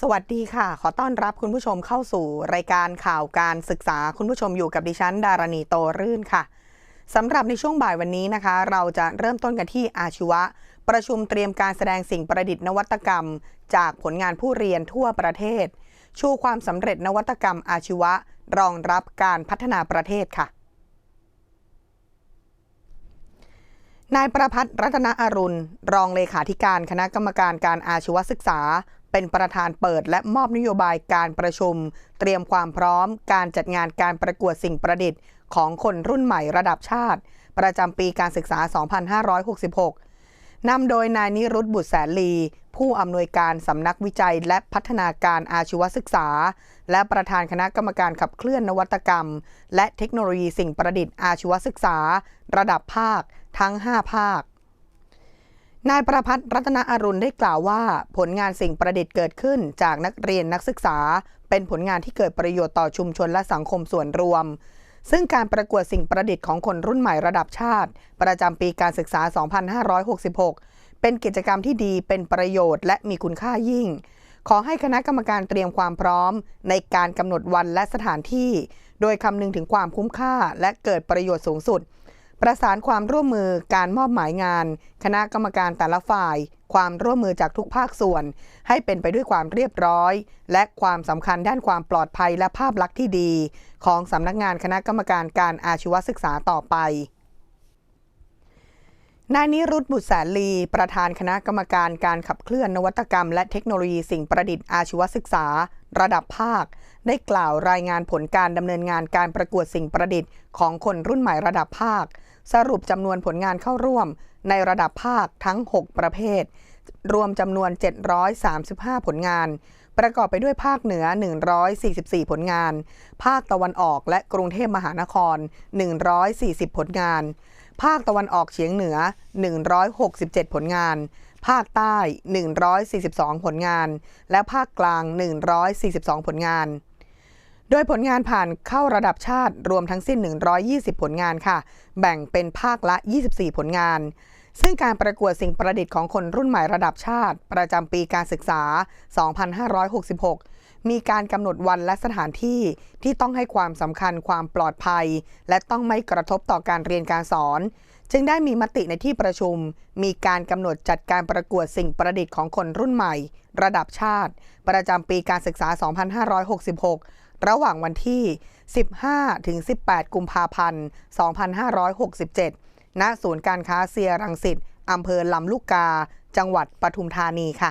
สวัสดีค่ะ ขอต้อนรับคุณผู้ชมเข้าสู่รายการข่าวการศึกษาคุณผู้ชมอยู่กับดิฉัน ดารณีโตรื่นค่ะสำหรับในช่วงบ่ายวันนี้นะคะ เราจะเริ่มต้นกันที่อาชีวะ ประชุมเตรียมการแสดงสิ่งประดิษฐ์นวัตกรรม จากผลงานผู้เรียนทั่วประเทศ ชูความสำเร็จนวัตกรรมอาชีวะ รองรับการพัฒนาประเทศค่ะนายประพัฒน์รัตนอรุณ รองเลขาธิการคณะกรรมการการอาชีวศึกษา เป็นประธานเปิดและมอบนโยบายการประชุม เตรียมความพร้อม การจัดงานการประกวดสิ่งประดิษฐ์ ของคนรุ่นใหม่ระดับชาติ ประจำปีการศึกษา 2566 นำโดยนายนิรุตบุตรแสนลี ผู้อำนวยการสำนักวิจัยและพัฒนาการอาชีวศึกษา และประธานคณะกรรมการขับเคลื่อนนวัตกรรม และเทคโนโลยีสิ่งประดิษฐ์อาชีวศึกษา ระดับภาค ทั้ง 5 ภาค นายประพัฒน์รัตนอรุณได้กล่าวว่า ผลงานสิ่งประดิษฐ์เกิดขึ้นจากนักเรียนนักศึกษา เป็นผลงานที่เกิดประโยชน์ต่อชุมชนและสังคมส่วนรวม ซึ่งการประกวดสิ่งประดิษฐ์ของคนรุ่นใหม่ระดับชาติ ประจำปีการศึกษา 2566 เป็นกิจกรรมที่ดีเป็นประโยชน์และมีคุณค่ายิ่ง ขอให้คณะกรรมการเตรียมความพร้อม ในการกำหนดวันและสถานที่ โดยคำนึงถึงความคุ้มค่าและเกิดประโยชน์สูงสุด ประสานความร่วมมือการมอบหมายงาน คณะกรรมการแต่ละฝ่าย ความร่วมมือจากทุกภาคส่วน ให้เป็นไปด้วยความเรียบร้อย และความสำคัญด้านความปลอดภัยและภาพลักษณ์ที่ดี ของสำนักงานคณะกรรมการการอาชีวศึกษาต่อไป นายนิรุตบุตรแสนลี ประธานคณะกรรมการการขับเคลื่อนนวัตกรรม และเทคโนโลยีสิ่งประดิษฐ์อาชีวศึกษา ระดับภาค ได้กล่าวรายงานผลการดำเนินงานการประกวดสิ่งประดิษฐ์ของคนรุ่นใหม่ระดับภาค สรุปจำนวนผลงานเข้าร่วม ในระดับภาคทั้ง 6 ประเภท รวมจำนวน 735 ผลงาน ประกอบไปด้วยภาคเหนือ 144 ผลงาน ภาคตะวันออกและกรุงเทพมหานคร 140 ผลงาน ภาคตะวันออกเฉียงเหนือ 167 ผลงาน ภาคใต้ 142 ผลงาน และภาคกลาง 142 ผลงาน โดยผลงานผ่านเข้าระดับชาติรวมทั้งสิ้น 120 ผลงานค่ะ แบ่งเป็นภาคละ 24 ผลงาน ซึ่งการประกวดสิ่งประดิษฐ์ของคนรุ่นใหม่ระดับชาติ ประจำปีการศึกษา 2566 มีการกำหนดวันและสถานที่ที่ต้องให้ความสำคัญความปลอดภัย และต้องไม่กระทบต่อการเรียนการสอน จึงได้มีมติในที่ประชุม มีการกำหนดจัดการประกวดสิ่งประดิษฐ์ของคนรุ่นใหม่ ระดับชาติ ประจำปีการศึกษา 2566 ระหว่างวันที่ 15ถึง18 กุมภาพันธ์ 2567 ณ ศูนย์การค้าเซียรังสิตอำเภอลำลูกกา จังหวัดปทุมธานีค่ะ